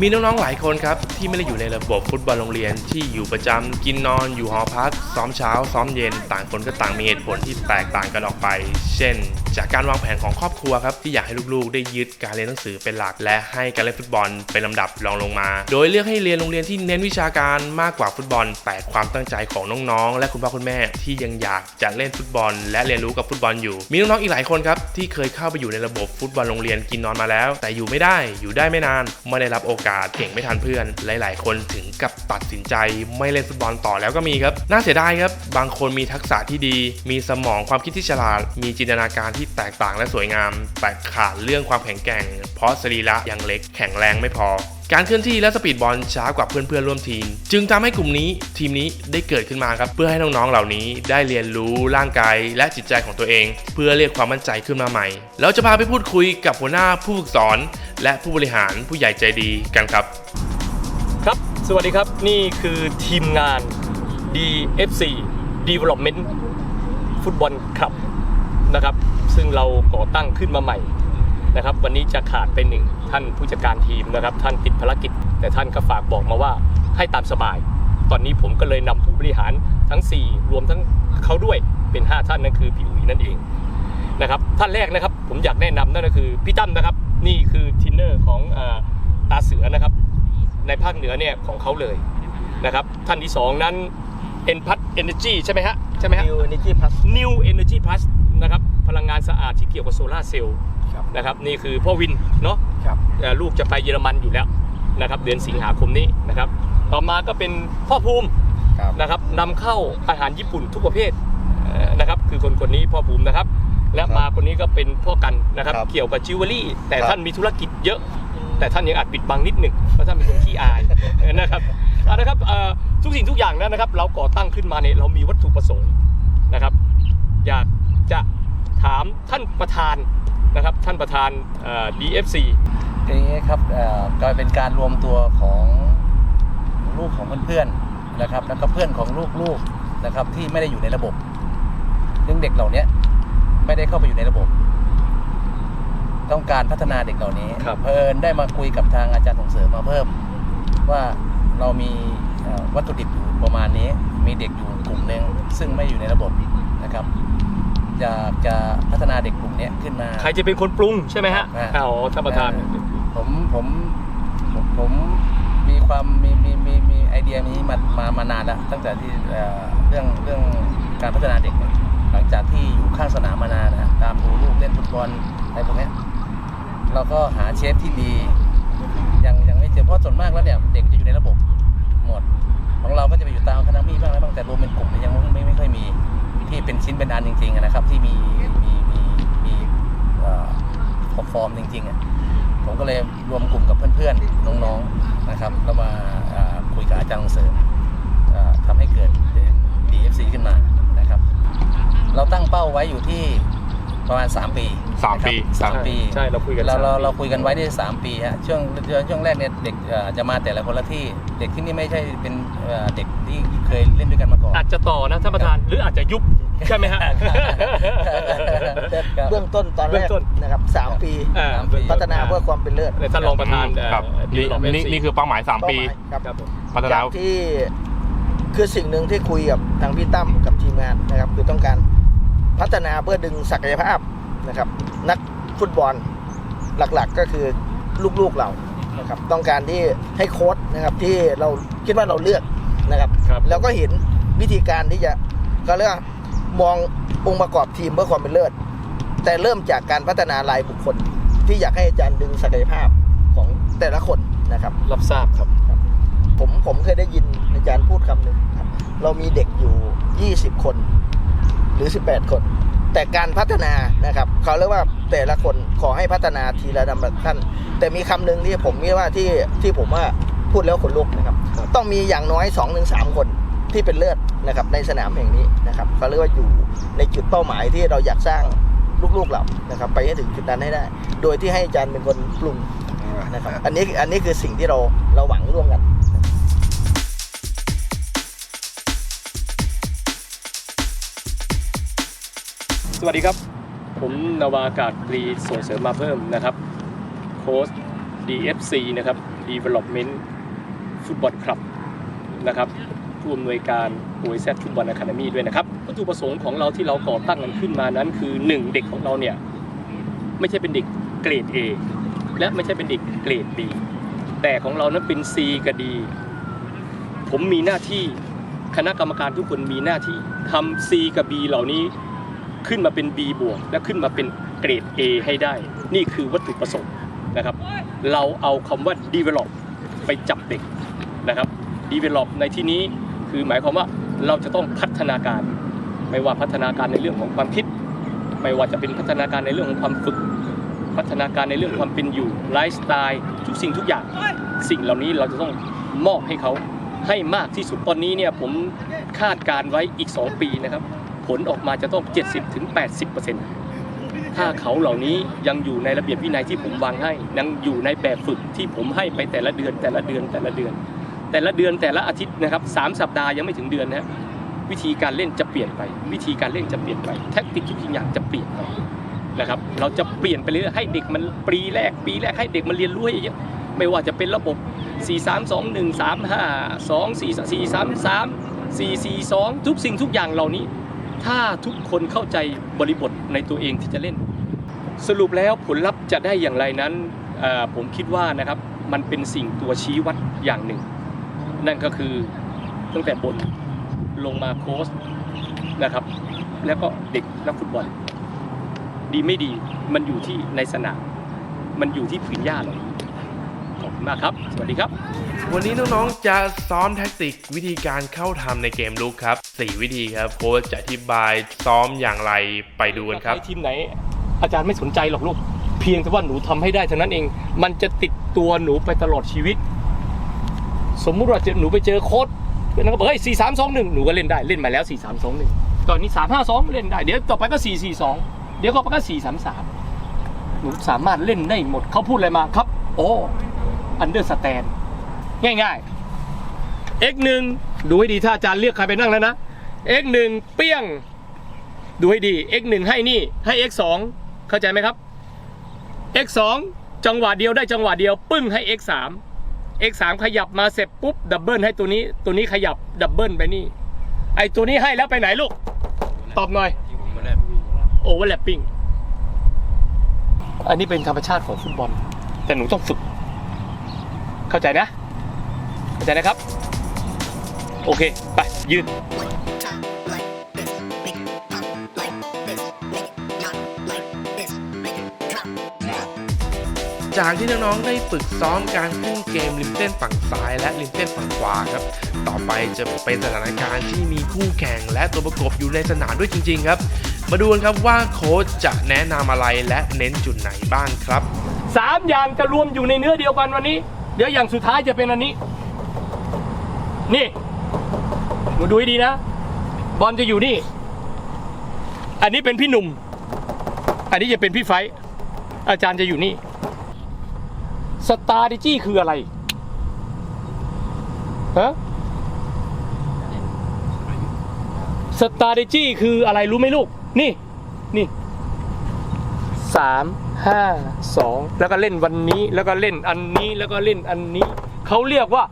มีน้องๆหลายคนครับที่ไม่ได้อยู่ในระบบฟุตบอลโรงเรียนที่อยู่ประจำกินนอนอยู่หอพัก ซ้อมเช้า ซ้อมเย็น ต่างคนก็ต่างมีเหตุผลที่แตกต่างกันออกไป เช่น จากการวางแผนของครอบครัวครับที่อยากให้ลูกๆ ได้ยึดการเรียนหนังสือเป็นหลัก และให้การเล่นฟุตบอลเป็นลำดับรองลงมา โดยเลือกให้เรียนโรงเรียนที่เน้นวิชาการมากกว่าฟุตบอล แต่ความตั้งใจของน้องๆ และคุณพ่อคุณแม่ที่ยังอยากจะเล่นฟุตบอล และเรียนรู้กับฟุตบอลอยู่ มีน้องๆอีกหลายคนครับที่เคยเข้าไปอยู่ในระบบฟุตบอลโรงเรียนกินนอนมาแล้ว แต่อยู่ไม่ได้อยู่ได้ไม่นานไม่ได้รับโอกาสเก่งไม่ทันเพื่อน หลาย ๆ คนถึงกับตัดสินใจไม่เล่นฟุตบอลต่อแล้วก็มีครับน่าเสียดายครับบางคนมีทักษะที่ดี มีสมองความคิดที่ฉลาด มีจินตนาการที่แตกต่างและสวยงาม แต่ขาดเรื่องความแข็งแกร่ง เพราะสรีระยังเล็กแข็งแรงไม่พอ การเคลื่อนที่และสปีดบอลช้ากว่าเพื่อนๆร่วมทีม จึงทำให้กลุ่มนี้ทีมนี้ได้เกิดขึ้นมาครับ เพื่อให้น้องๆเหล่านี้ได้เรียนรู้ร่างกายและจิตใจของตัวเอง เพื่อเรียกความมั่นใจขึ้นมาใหม่ เราจะพาไปพูดคุยกับหัวหน้าผู้ฝึกสอน และผู้บริหารผู้ใหญ่ใจดีกันครับ ครับ สวัสดีครับนี่คือทีมงาน DFC Development Football Club นะครับ ซึ่งเราก่อตั้งขึ้นมาใหม่นะครับ วันนี้จะขาดไปหนึ่งท่านผู้จัดการทีมนะครับ ท่านติดภารกิจ แต่ท่านก็ฝากบอกมาว่าให้ตามสบาย ตอนนี้ผมก็เลยนำผู้บริหารทั้ง 4 รวมทั้งเขาด้วยเป็น 5 ท่านนั่นคือพี่อุ๋ยนั่นเองนะครับท่านแรกนะครับผมอยากแนะนำนั่นก็คือพี่ตั้มนะครับ นี่คือทินเนอร์ของอตาเสือนะครับ ในภาคเหนือเนี่ยของเขาเลยนะครับ ท่านที่ 2 นั้น e n p a t Energy ใช่ไหมฮะใช่ไหมฮะ New Energy Plus New Energy Plus นะครับพลังงานสะอาดที่เกี่ยวกับโซลาร์เซลล์ครับนะครับนี่คือพ่อวินเนาะครับเอ่อลูกจะไปเยอรมันอยู่แล้วนะครับเดือนสิงหาคมนี้นะครับต่อมาก็เป็นพ่อภูมิครับ นะครับนำเข้าอาหารญี่ปุ่นทุกประเภทเอ่อนะครับคือคนคนนี้พ่อภูมินะครับ และมาคนนี้ก็เป็นพ่อกันนะครับครับเกี่ยวกับจิวเวลรี่แต่ครับ ท่านมีธุรกิจเยอะ แต่ท่านยังอาจปิดบังนิดหนึ่งเพราะท่านเป็นคนขี้อายนะครับเอาละครับเอ่อ ทุกสิ่งทุกอย่างนั้นนะครับ เราก่อตั้งขึ้นมาเนี่ยเรามีวัตถุประสงค์นะครับ อยากจะถามท่านประธานนะครับ ท่านประธานเอ่อ DFC ทีนี้ครับเอ่อก็เป็นการรวมตัวของลูกของเพื่อนๆนะครับ แล้วก็เพื่อนของลูกๆนะครับที่ไม่ได้อยู่ในระบบซึ่งเด็กเหล่านี้ไม่ได้เข้าไปอยู่ในระบบ ต้องการพัฒนาเด็กเหล่านี้ครับเพลินได้มาคุยกับทางอาจารย์ส่งเสริมมาเพิ่ม ว่าเรามีเอ่อ วัตถุดิบอยู่ประมาณนี้ มีเด็กอยู่กลุ่มหนึ่งซึ่งไม่อยู่ในระบบนะครับอยากจะพัฒนาเด็กกลุ่มนี้ขึ้นมา ใครจะเป็นคนปรุงใช่ไหมฮะอ่าอ๋อท่านประธาน ผมผมผมผมมีความมีมีมีมีไอเดียนี้มามามานานแล้วตั้งแต่ที่เอ่อเรื่องเรื่องการพัฒนาเด็กเนี่ยหลังจากที่อยู่ข้างสนามมานานนะฮะตามดูลูกเล่นฟุตบอลอะไรพวกเนี้ยเราก็หาเชฟที่ดียังยังไม่เจอเพราะส่วนมากแล้วเนี่ยเด็กจะอยู่ในระบบหมด ของเราก็จะไปอยู่ตามคณะมีบ้างอะไรบ้างแต่รวมเป็นกลุ่มเนี่ยยังไม่ไม่ไม่ค่อยมีที่เป็นชิ้นเป็นอันจริงๆนะครับที่มีมีมีมีเอ่อฟอร์มจริงๆอะผมก็เลยรวมกลุ่มกับเพื่อนๆน้องๆนะครับแล้วมาคุยกับอาจารย์เสริมอ่าทำให้เกิดเป็น DFC ขึ้นมานะครับ เราตั้งเป้าไว้อยู่ที่ ประมาณ 3 ปีสามปีสามปีใช่เราคุยกันเราสามเราปี เราคุยกันไว้ที่3ปีฮะช่วงช่วงแรกเนี่ยเด็กเอ่อจะมาแต่ละคนละที่เด็กที่นี่ไม่ใช่เป็นเอ่อเด็กที่เคยเล่นด้วยกันมาก่อนอาจจะต่อนะท่านประธานหรืออาจจะยุบใช่ไหมฮะครับ เบื้องต้นตอนเบื้แรอกงต้น นะครับสามปี อ่าสามปีพัฒนาเพื่อความเป็นเลิศในท่านรองประธานเอ่อครับนี่ Development นี่นี่คือเป้าหมาย 3 ปี เป้าหมายครับ ครับผม พัฒอนาย่างที่คือสิ่งหนึ่งที่คุยกับทางพี่ตั้มกับทีมงานนะครับ คือต้องการ พัฒนาเพื่อดึงศักยภาพนะครับ นักฟุตบอลหลักๆก็คือลูกๆเรานะครับต้องการที่ให้โค้ชนะครับที่เราคิดว่าเราเลือกนะครับครับแล้วก็เห็นวิธีการที่จะก็เรียกว่ามององค์ประกอบทีมเพื่อความเป็นเลิศ แต่เริ่มจากการพัฒนารายบุคคล ที่อยากให้อาจารย์ดึงศักยภาพของแต่ละคนนะครับ รับทราบครับผมผมเคยได้ยินอาจารย์พูดคำหนึ่งครับเรามีเด็กอยู่ 20 คนห รือ 18 คน แต่การพัฒนานะครับเขาเรียกว่าแต่ละคนขอให้พัฒนาทีละลำดับขั้นแต่มีคำหนึ่งที่ผมคิดว่าที่ที่ผมว่าพูดแล้วขนลุกนะครับครับต้องมีอย่างน้อย2อถึงสคนที่เป็นเลือดนะครับในสนามแห่งนี้นะครับเขาเรียกว่าอยู่ในจุดเป้าหมายที่เราอยากสร้างลูกๆเรานะครับ ไปให้ถึงจุดนั้นให้ได้ โดยที่ให้อาจารย์เป็นคนปรุงนะครับอันนี้อันนี้คือสิ่งที่เราเราหวังร่วมกัน สวัสดีครับ ผมนาวาอากาศตรีส่งเสริมมาเพิ่มนะครับ โค้ช DFC นะครับ Development ฟุตบอลคลับนะครับผู้อำนวยการโอยแซฟุตบอลอะคาเดมี่ด้วยนะครับวัตถุประสงค์ของเราที่เราก่อตั้งกันขึ้นมานั้น คือ 1 เด็กของเราเนี่ย ไม่ใช่เป็นเด็กเกรด A และไม่ใช่เป็นเด็กเกรด B แต่ของเรานั้นเป็น C กับ D ผมมีหน้าที่คณะกรรมการทุกคนมีหน้าที่ทำ C กับ B เหล่านี้ ขึ้นมาเป็น B บวกและขึ้นมาเป็นเกรด A ให้ได้ นี่คือวัตถุประสงค์นะครับ เราเอาคำว่า develop ไปจับเด็กนะครับ develop ในที่นี้คือหมายความว่าเราจะต้องพัฒนาการ ไม่ว่าพัฒนาการในเรื่องของความคิด ไม่ว่าจะเป็นพัฒนาการในเรื่องของความฝึก พัฒนาการในเรื่องความเป็นอยู่ไลฟ์สไตล์ทุกสิ่งทุกอย่าง สิ่งเหล่านี้เราจะต้องมอบให้เขาให้มากที่สุดตอนนี้เนี่ยผมคาดการไว้อีก 2 ปีนะครับ ผลออกมาจะต้อง 70-80%ถ้าเขาเหล่านี้ยังอยู่ในระเบียบวินัยที่ผมวางให้ยังอยู่ในแบบฝึกที่ผมให้ไปแต่ละเดือนแต่ละเดือนแต่ละเดือน แต่ละเดือนแต่ละอาทิตย์นะครับสามสัปดาห์ยังไม่ถึงเดือนนะวิธีการเล่นจะเปลี่ยนไป วิธีการเล่นจะเปลี่ยนไปแทคติกทุกอย่างจะเปลี่ยนไปนะครับเราจะเปลี่ยนไปเรื่อยให้เด็กมันปีแรกปีแรกให้เด็กมันเรียนรู้ให้เยอะไม่ว่าจะเป็นระบบ 4 3 2 1 3 5 2 4 4 3 3 4 4 2 ทุกสิ่งทุกอย่างเหล่านี้ ถ้าทุกคนเข้าใจบริบทในตัวเองที่จะเล่น สรุปแล้วผลลัพธ์จะได้อย่างไรนั้นผมคิดว่านะครับมันเป็นสิ่งตัวชี้วัดอย่างหนึ่ง นั่นก็คือตั้งแต่บนลงมาโค้ชนะครับ แล้วก็เด็กนักฟุตบอล ดีไม่ดีมันอยู่ที่ในสนามมันอยู่ที่ผืนหญ้าเล่าขอบคุณมากครับ สวัสดีครับ วันนี้น้องๆจะซ้อมแท็กติกวิธีการเข้าทำในเกมลุกครับ 4 วิธีครับโค้ชจะอธิบายซ้อมอย่างไรไปดูกันครับ ทีมไหน อาจารย์ไม่สนใจหรอกลูก เพียงแต่ว่าหนูทำให้ได้เท่านั้นเอง มันจะติดตัวหนูไปตลอดชีวิต สมมุติว่าเจอหนูไปเจอโค้ดแล้วก็บอกเฮ้ยสี่สามสองหนึ่งหนูก็เล่นได้เล่นมาแล้วสี่สามสองหนึ่งตอนนี้สามห้าสองเล่นได้ เดี๋ยวต่อไปก็สี่สี่สองเดี๋ยวก็ไปก็สี่สามสามหนูสามารถเล่นได้หมดเขาพูดอะไรมาครับ โอ้อันเดอร์สแตนง่ายๆ x หนึ่ง ดูให้ดีถ้าอาจารย์เรียกใครไปนั่งแล้วนะ x หนึ่งเปี้ยง ดูให้ดี x 1ให้นี่ให้ x 2เข้าใจไหมครับ x 2จังหวะเดียวได้จังหวะเดียว ปึ้งให้ x 3 x 3ขยับมาเสร็จปุ๊บดับเบิลให้ตัวนี้ตัวนี้ขยับดับเบิลไปนี่ ไอตัวนี้ให้แล้วไปไหนลูก ตอบหน่อยโอเวอร์แลปปิ้งอันนี้เป็นธรรมชาติของฟุตบอล แต่หนูต้องฝึก เข้าใจนะ เข้าใจนะครับ โอเค ไป ยืน จากที่น้องๆได้ฝึกซ้อมการขึ้นเกมริมเส้นฝั่งซ้ายและริมเส้นฝั่งขวาครับ ต่อไปจะเป็นสถานการณ์ที่มีคู่แข่งและตัวประกบอยู่ในสนามด้วยจริง ๆ ครับ มาดูกันครับว่าโค้ชจะแนะนำอะไรและเน้นจุดไหนบ้างครับสามอย่างจะรวมอยู่ในเนื้อเดียวกันวันนี้ เดี๋ยวอย่างสุดท้ายจะเป็นอันนี้ นี่ห นูดูให้ดีนะ บอลจะอยู่นี่ อันนี้เป็นพี่หนุ่ม อันนี้จะเป็นพี่ไฟ อาจารย์จะอยู่นี่สตาร์ดิจี้คืออะไรฮะสตาร์ดิจี้คืออะไรรู้ไหมลูก นี่ นี่สามห้าสองแล้วก็เล่นวันนี้แล้วก็เล่นอันนี้แล้วก็เล่นอันนี้ เขาเรียกว่า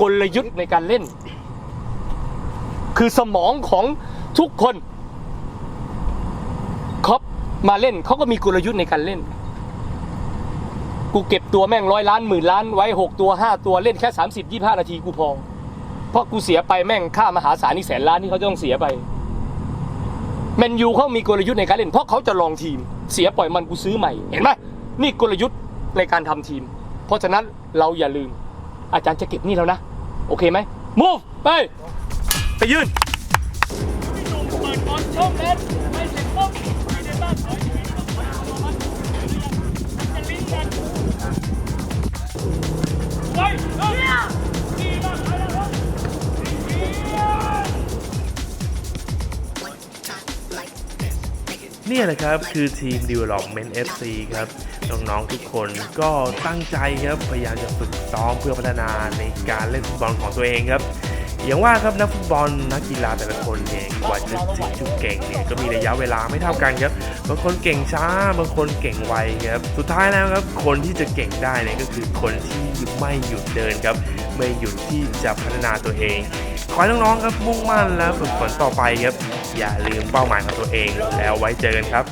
กลยุทธ์ในการเล่น คือสมองของทุกคนครอปมาเล่นเขาก็มีกลยุทธ์ในการเล่น กูเก็บตัวแม่งร้อยล้านหมื่นล้านไว้หกตัวห้าตัวเล่นแค่สามสิบยี่ห้านาทีกูพอ เพราะกูเสียไปแม่งค่ามหาศาลนี่แสนล้านที่เขาจะต้องเสียไปแมนยูเขามีกลยุทธ์ในการเล่นเพราะเขาจะลองทีม เสียปล่อยมันกูซื้อใหม่ เห็นไหมนี่กลยุทธ์ในการทำทีม เพราะฉะนั้นเราอย่าลืม อาจารย์จะเก็บนี่แล้วนะ โอเคไหม move ไป ไปยืน่นเสร็จปุ๊บไม่ได้บ้านถอยจะลิ้นกันไปเฮ้ยดีมากเลยนะครับเนี่ยแหละครับ คือทีม Development FC ครับ น้อง ๆ ทุกคนก็ตั้งใจครับ พยายามจะฝึกซ้อมเพื่อพัฒนาในการเล่นฟุตบอลของตัวเองครับ อย่างว่าครับนักฟุตบอลนักกีฬาแต่ละคนเนี่ยกว่าจะถึงจุดเก่งเนี่ยก็มีระยะเวลาไม่เท่ากันครับบางคนเก่งช้าบางคนเก่งไวครับสุดท้ายแล้วครับคนที่จะเก่งได้เนี่ยก็คือคนที่ไม่หยุดเดินครับไม่หยุดที่จะพัฒนาตัวเองขอให้น้องๆครับมุ่งมั่นและฝึกฝนต่อไปครับอย่าลืมเป้าหมายของตัวเองแล้วไว้เจอกันครับ